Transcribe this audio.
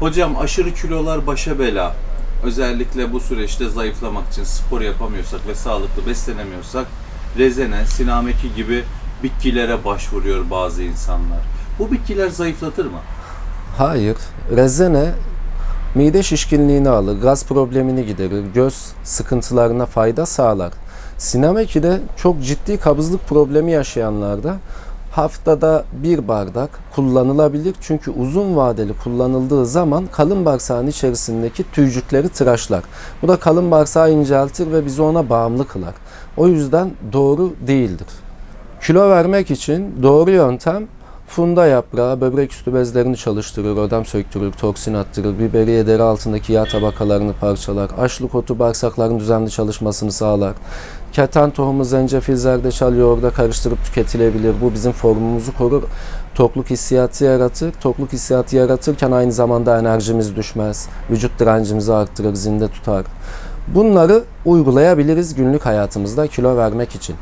Hocam aşırı kilolar başa bela. Özellikle bu süreçte zayıflamak için spor yapamıyorsak ve sağlıklı beslenemiyorsak rezene, sinameki gibi bitkilere başvuruyor bazı insanlar. Bu bitkiler zayıflatır mı? Hayır. Rezene mide şişkinliğini alır, gaz problemini giderir, göz sıkıntılarına fayda sağlar. Sinameki de çok ciddi kabızlık problemi yaşayanlarda haftada bir bardak kullanılabilir. Çünkü uzun vadeli kullanıldığı zaman kalın bağırsağın içerisindeki tüycükleri tıraşlar. Bu da kalın bağırsağı inceltir ve bizi ona bağımlı kılar. O yüzden doğru değildir. Kilo vermek için doğru yöntem funda yaprağı böbrek üstü bezlerini çalıştırır, ödem söktürür, toksin attırır, biberiye deri altındaki yağ tabakalarını parçalar, açlık otu bağırsakların düzenli çalışmasını sağlar. Keten tohumu, zencefil, zerdeçal yoğurda karıştırıp tüketilebilir. Bu bizim formumuzu korur. Tokluk hissiyatı yaratır. Tokluk hissiyatı yaratırken aynı zamanda enerjimiz düşmez. Vücut direncimizi arttırır, zinde tutar. Bunları uygulayabiliriz günlük hayatımızda kilo vermek için.